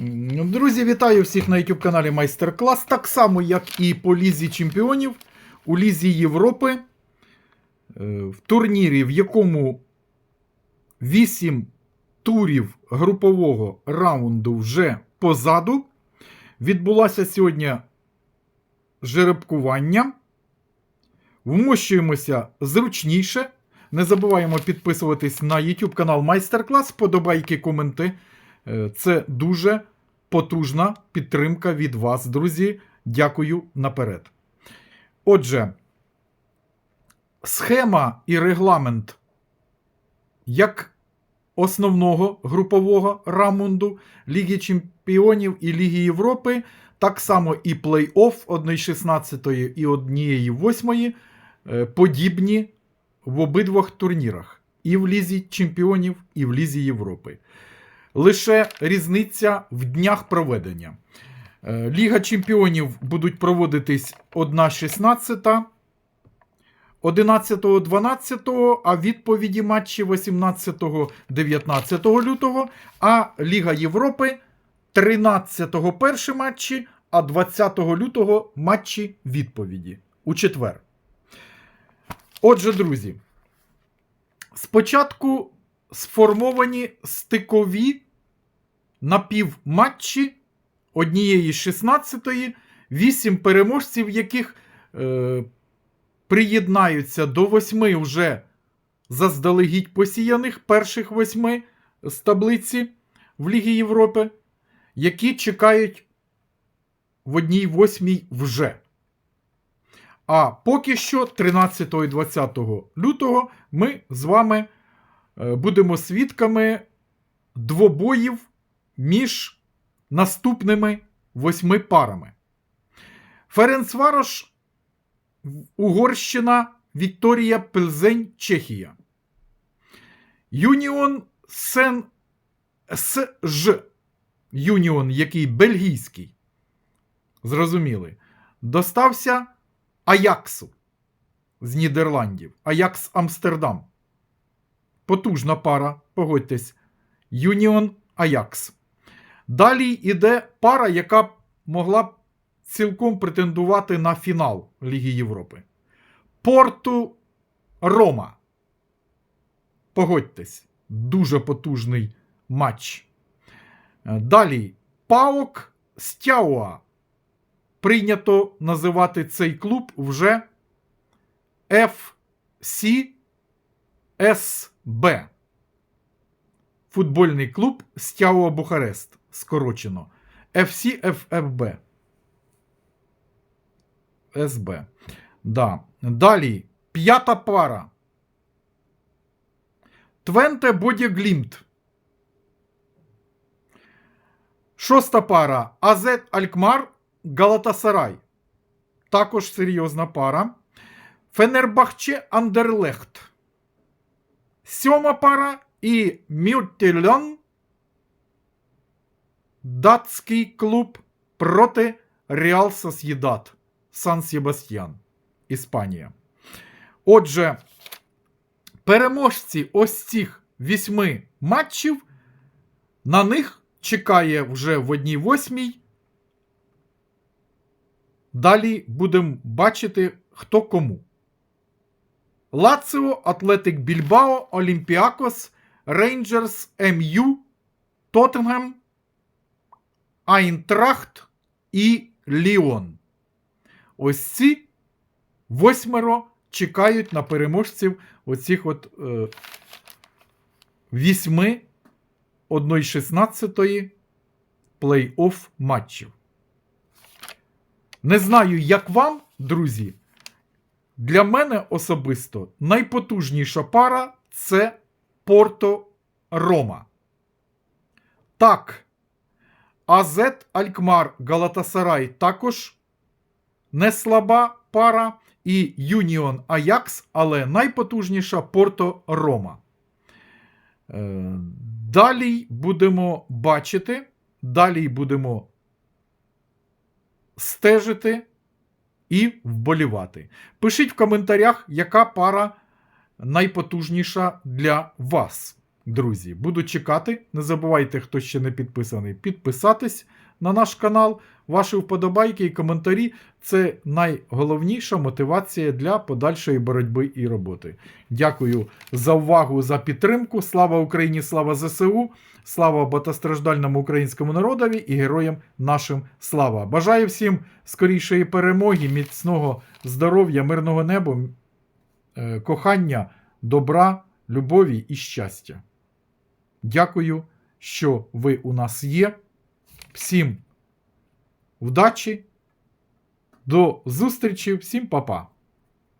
Друзі, вітаю всіх на YouTube каналі Майстер-клас. Так само, як і по Лізі Чемпіонів у Лізі Європи. е, В турнірі, в якому 8 турів групового раунду вже позаду. Відбулося сьогодні жеребкування. Вмощуємося зручніше. Не забуваємо підписуватись на YouTube канал Майстер-клас, подобайки, коменти. Е, Це дуже потужна підтримка від вас, друзі. Дякую наперед. Отже, схема і регламент як основного групового раунду Ліги Чемпіонів і Ліги Європи, так само і плей-офф 1-16 і 1-8 е, подібні в обидвох турнірах. І в Лізі Чемпіонів, і в Лізі Європи. Лише різниця в днях проведення. Е, Ліга Чемпіонів будуть проводитись 1-16, 11-12, а відповіді матчі 18-19 лютого, а Ліга Європи 13-го перші матчі, а 20 лютого матчі відповіді у четвер. Отже, друзі, спочатку сформовані стикові напівматчі однієї 16-ї, 8 переможців, яких е, приєднаються до восьми вже заздалегідь посіяних перших восьми з таблиці в Лігі Європи, які чекають в одній восьмій вже. А поки що, 13 і 20 лютого, ми з вами е, будемо свідками двобоїв між наступними восьми парами. Ференцварош, Угорщина, Вікторія Пельзень, Чехія. Юніон Сен СЖ. Юніон, який бельгійський. Зрозуміли. Достався Аяксу з Нідерландів. Аякс Амстердам. Потужна пара, погодьтесь. Юніон Аякс. Далі йде пара, яка могла б цілком претендувати на фінал Ліги Європи. Порту Рома. Погодьтесь, дуже потужний матч. Е, Далі Паок Стяуа. Прийнято називати цей клуб вже FCSB. Футбольний клуб Стяуа Бухарест. Скорочено. FCFFB. СБ. Да. Далі. П'ята пара. Твенте Боді Глімт. Шоста пара. Азет Алькмар Галатасарай. Також серйозна пара. Фенербахче Андерлехт. Сьома пара і Мюттельон. Датський клуб проти Реал Сосєдат. Сан Себастьян. Іспанія. Отже, переможці ось цих вісьми матчів. На них чекає вже в одній восьмій. Далі будемо бачити, хто кому. Лаціо, Атлетик Більбао, Олімпіакос, Рейнджерс, МЮ, Тоттенгем, Айнтрахт і Ліон. Ось ці восьмеро чекають на переможців оцих от е, вісьми 1-16 плей-офф матчів. Не знаю, як вам, друзі. Для мене особисто найпотужніша пара це Порто Рома. Так, АЗ Алькмар Галатасарай також не слаба пара. І Юніон Аякс, але найпотужніша Порто Рома. Е, Далі будемо бачити, далі будемо стежити і вболівати. Пишіть в коментарях, яка пара найпотужніша для вас. Друзі. Буду чекати. Не забувайте, хто ще не підписаний, підписатись на наш канал. Ваші вподобайки і коментарі це найголовніша мотивація для подальшої боротьби і роботи. Дякую за увагу, за підтримку. Слава Україні, слава ЗСУ, слава багатостраждальному українському народові і героям нашим слава. Бажаю всім скорішої перемоги, міцного здоров'я, мирного неба, е, кохання, добра, любові і щастя. Дякую, що ви у нас є. Всім удачі, до зустрічі, всім па-па.